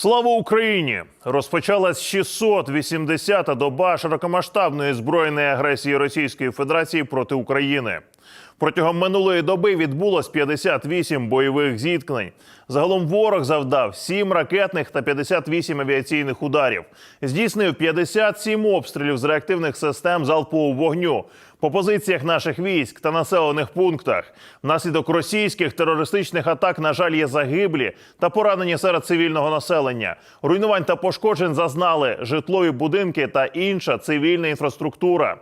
Слава Україні! Розпочалась 680-та доба широкомасштабної збройної агресії Російської Федерації проти України. Протягом минулої доби відбулось 58 бойових зіткнень. Загалом ворог завдав 7 ракетних та 58 авіаційних ударів. Здійснив 57 обстрілів з реактивних систем залпового вогню по позиціях наших військ та населених пунктах. Внаслідок російських терористичних атак, на жаль, є загиблі та поранені серед цивільного населення. Руйнувань та пошкоджень зазнали житлові будинки та інша цивільна інфраструктура.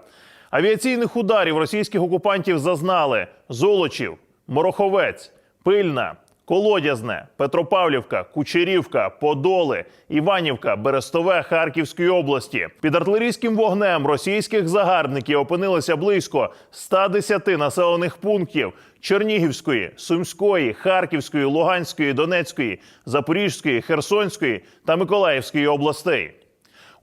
Авіаційних ударів російських окупантів зазнали Золочів, Мороховець, Пильна, Колодязне, Петропавлівка, Кучерівка, Подоли, Іванівка, Берестове Харківської області. Під артилерійським вогнем російських загарбників опинилося близько 110 населених пунктів Чернігівської, Сумської, Харківської, Луганської, Донецької, Запорізької, Херсонської та Миколаївської областей.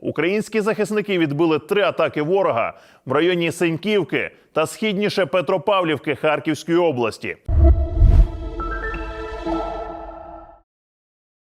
Українські захисники відбили три атаки ворога в районі Сеньківки та східніше Петропавлівки Харківської області.